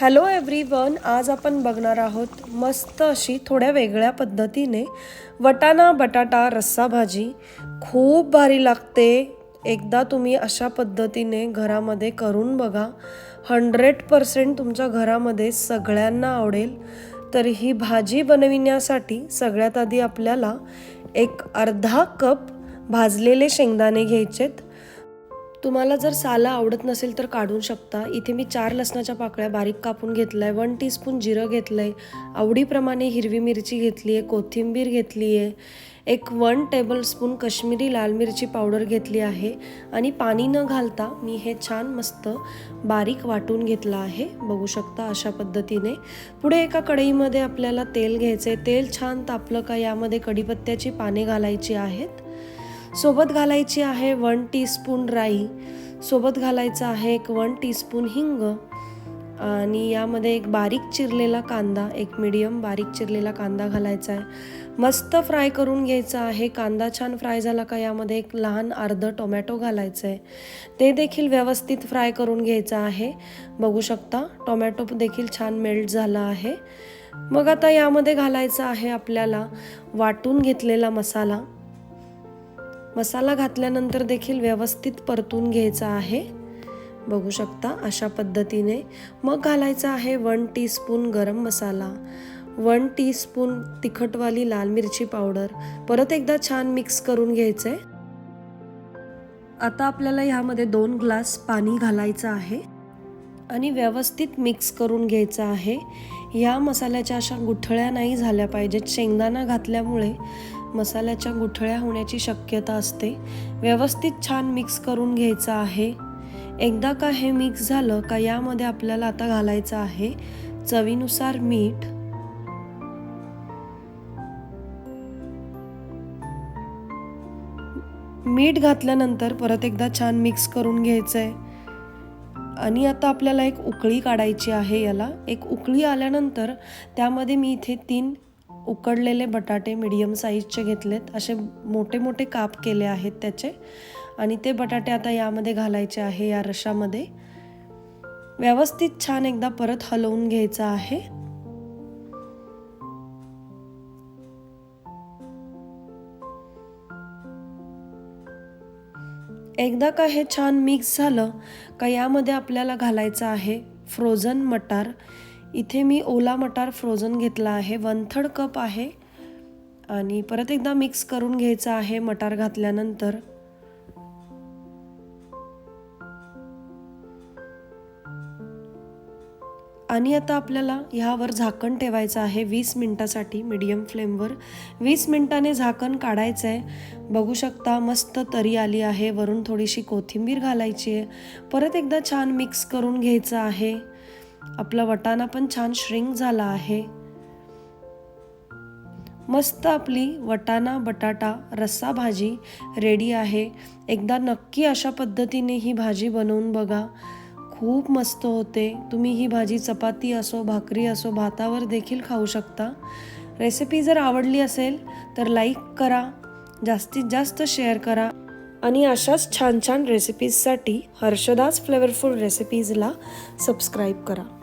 Hello everyone आज आपण बघणार आहोत मस्त अशी थोड्या वेगळ्या पद्धतीने वटाणा बटाटा रस्सा भाजी. खूप भारी लागते. एकदा तुम्ही अशा पद्धतीने घरामध्ये करून बघा. हंड्रेड पर्सेंट तुमच्या घरामध्ये सगळ्यांना आवडेल. तर ही भाजी बनविण्यासाठी सगळ्यात आधी आपल्याला एक अर्धा कप भाजलेले शेंगदाणे घ्यायचेत. तुम्हाला जर साला आवडत नसेल तर काढू शकता. इथे मी चार लसणाच्या पाकळ्या बारीक कापून घेतलाय. वन टीस्पून जिरं घेतलं आहे आवडीप्रमाणे हिरवी मिरची घेतली आहे कोथिंबीर घेतली आहे एक वन टेबलस्पून कश्मीरी लाल मिरची पावडर घेतली आहे. आणि पाणी न घालता मी हे छान मस्त बारीक वाटून घेतलं आहे. बघू शकता अशा पद्धतीने. पुढे एका कढईमध्ये आपल्याला तेल घ्यायचं आहे तेल छान तापलं का यामध्ये कढीपत्त्याची पाने घालायची आहेत. सोबत घालायची आहे वन टीस्पून राई. सोबत घालायचं आहे एक वन टीस्पून हिंग. आणि यामध्ये एक बारीक चिरलेला कांदा एक मिडियम बारीक चिरलेला कांदा घालायचा आहे. मस्त फ्राय करून घ्यायचा आहे. कांदा छान फ्राय झाला का यामध्ये एक लहान अर्ध टोमॅटो घालायचं आहे. ते देखील व्यवस्थित फ्राय करून घ्यायचं आहे. बघू शकता टोमॅटो देखील छान मेल्ट झाला आहे. मग आता यामध्ये घालायचा आहे आपल्याला वाटून घेतलेला मसाला. मसाला घातल्यानंतर देखील व्यवस्थित परतून घ्यायचा आहे. बघू शकता अशा पद्धतीने. मग घालायचा आहे वन टीस्पून गरम मसाला. वन टीस्पून तिखटवाली लाल मिरची पावडर. परत एकदा छान मिक्स करून घ्यायचं आहे आता आपल्याला ह्यामध्ये दोन ग्लास पाणी घालायचं आहे. आणि व्यवस्थित मिक्स करून घ्यायचं आहे. ह्या मसाल्याच्या अशा गुठळ्या नाही झाल्या पाहिजेत. शेंगदाणा घातल्यामुळे मसाल्याच्या गुठळ्या होण्याची शक्यता असते. व्यवस्थित छान मिक्स करून घ्यायचं आहे. एकदा का हे मिक्स झालं का यामध्ये आपल्याला आता घालायचं आहे. चवीनुसार मीठ. मीठ घातल्यानंतर परत एकदा छान मिक्स करून घ्यायचं आहे आणि आता आपल्याला एक उकळी काढायची आहे याला. एक उकळी आल्यानंतर त्यामध्ये मी इथे तीन उकडलेले बटाटे मिडियम साईजचे घेतलेत. असे मोठे मोठे काप केले आहेत त्याचे. आणि ते बटाटे आता यामध्ये घालायचे आहे या रशामध्ये. व्यवस्थित छान एकदा परत हलवून घ्यायचं आहे. एकदा का हे छान मिक्स झालं का यामध्ये आपल्याला घालायचं आहे फ्रोझन मटार. इथे मी ओला मटार फ्रोझन घेतला आहे. वन थर्ड कप आहे. आणि परत एकदा मिक्स करून घ्यायचं आहे मटार घातल्यानंतर. आणि आता आपल्याला ह्यावर झाकण ठेवायचं आहे वीस मिनटासाठी मीडियम फ्लेमवर वीस मिनटाने झाकण काढायचं आहे बघू शकता मस्त तरी आली आहे. वरून थोडीशी कोथिंबीर घालायची आहे. परत एकदा छान मिक्स करून घ्यायचं आहे. आपला वटाणा पण छान श्रिंक झाला आहे. मस्त आपली वटाणा बटाटा रस्सा भाजी रेडी आहे. एकदा नक्की अशा पद्धतीने ही भाजी बनवून बघा. खूप मस्त होते. तुम्ही ही भाजी चपाती असो भाकरी असो भातावर देखील खाऊ शकता. रेसिपी जर आवडली असेल तर लाईक करा. जास्तीत जास्त शेअर करा. आणि अशाच छान छान रेसिपीजसाठी हर्षदास फ्लेवरफुल रेसिपीजला सबस्क्राईब करा.